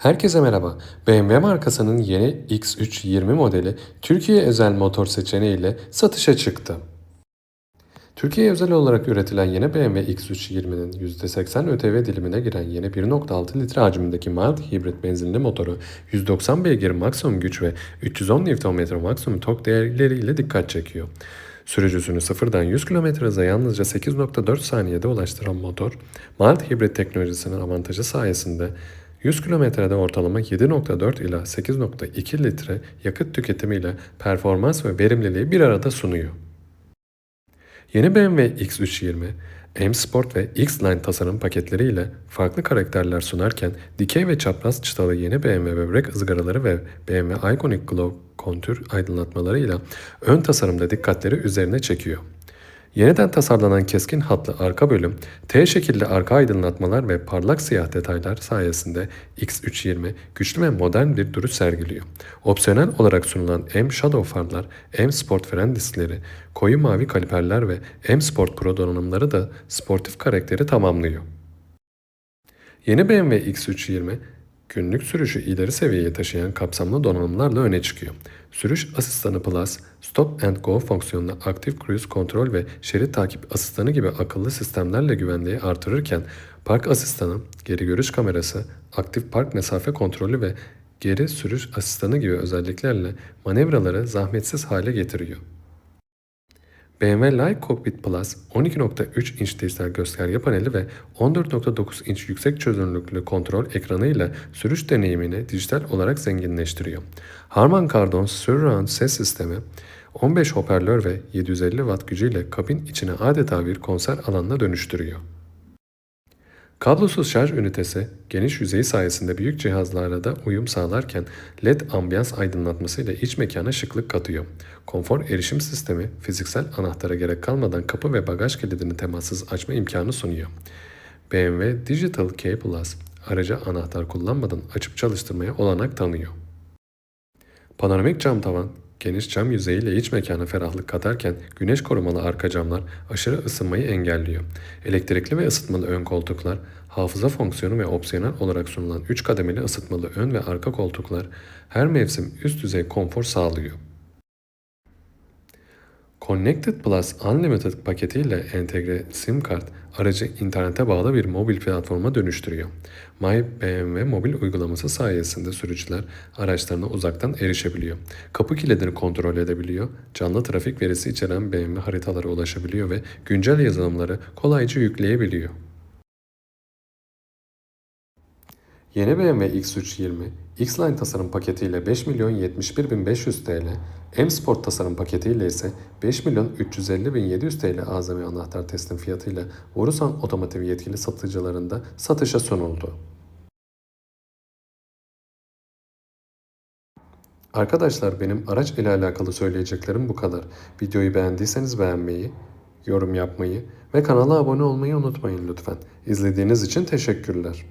Herkese merhaba. BMW markasının yeni X320 modeli Türkiye özel motor seçeneğiyle satışa çıktı. Türkiye özel olarak üretilen yeni BMW X320'nin %80 ÖTV dilimine giren yeni 1.6 litre hacmindeki mild hibrit benzinli motoru 190 beygir maksimum güç ve 310 Nm maksimum tork değerleriyle dikkat çekiyor. Sürücüsünü sıfırdan 100 km hıza yalnızca 8.4 saniyede ulaştıran motor, mild hibrit teknolojisinin avantajı sayesinde 100 kilometrede ortalama 7.4 ila 8.2 litre yakıt tüketimiyle performans ve verimliliği bir arada sunuyor. Yeni BMW X320, M Sport ve X-Line tasarım paketleriyle farklı karakterler sunarken dikey ve çapraz çıtalı yeni BMW böbrek ızgaraları ve BMW Iconic Glow kontür aydınlatmalarıyla ön tasarımda dikkatleri üzerine çekiyor. Yeniden tasarlanan keskin hatlı arka bölüm, T şekilli arka aydınlatmalar ve parlak siyah detaylar sayesinde X320 güçlü ve modern bir duruş sergiliyor. Opsiyonel olarak sunulan M Shadow farlar, M Sport fren diskleri, koyu mavi kaliperler ve M Sport Pro donanımları da sportif karakteri tamamlıyor. Yeni BMW X320 günlük sürüşü ileri seviyeye taşıyan kapsamlı donanımlarla öne çıkıyor. Sürüş asistanı Plus, Stop and Go fonksiyonlu aktif cruise kontrol ve şerit takip asistanı gibi akıllı sistemlerle güvenliği artırırken park asistanı, geri görüş kamerası, aktif park mesafe kontrolü ve geri sürüş asistanı gibi özelliklerle manevraları zahmetsiz hale getiriyor. BMW Live Cockpit Plus 12.3 inç dijital gösterge paneli ve 14.9 inç yüksek çözünürlüklü kontrol ekranıyla sürüş deneyimini dijital olarak zenginleştiriyor. Harman Kardon Surround ses sistemi 15 hoparlör ve 750 watt gücüyle kabin içine adeta bir konser alanına dönüştürüyor. Kablosuz şarj ünitesi geniş yüzeyi sayesinde büyük cihazlara da uyum sağlarken LED ambiyans aydınlatması ile iç mekana şıklık katıyor. Konfor erişim sistemi fiziksel anahtara gerek kalmadan kapı ve bagaj kilidini temassız açma imkanı sunuyor. BMW Digital Key Plus araca anahtar kullanmadan açıp çalıştırmaya olanak tanıyor. Panoramik cam tavan, geniş cam yüzeyiyle iç mekana ferahlık katarken güneş korumalı arka camlar aşırı ısınmayı engelliyor. Elektrikli ve ısıtmalı ön koltuklar, hafıza fonksiyonu ve opsiyonel olarak sunulan 3 kademeli ısıtmalı ön ve arka koltuklar her mevsim üst düzey konfor sağlıyor. Connected Plus Unlimited paketiyle entegre SIM kart aracı internete bağlı bir mobil platforma dönüştürüyor. My BMW mobil uygulaması sayesinde sürücüler araçlarına uzaktan erişebiliyor. Kapı kilidini kontrol edebiliyor, canlı trafik verisi içeren BMW haritalara ulaşabiliyor ve güncel yazılımları kolayca yükleyebiliyor. Yeni BMW X320, X-Line tasarım paketiyle 5 milyon 71 bin 500 TL, M Sport tasarım paketiyle ise 5 milyon 350 bin 700 TL azami anahtar teslim fiyatıyla Borusan Otomotiv yetkili satıcılarında satışa sunuldu. Arkadaşlar benim araç ile alakalı söyleyeceklerim bu kadar. Videoyu beğendiyseniz beğenmeyi, yorum yapmayı ve kanala abone olmayı unutmayın lütfen. İzlediğiniz için teşekkürler.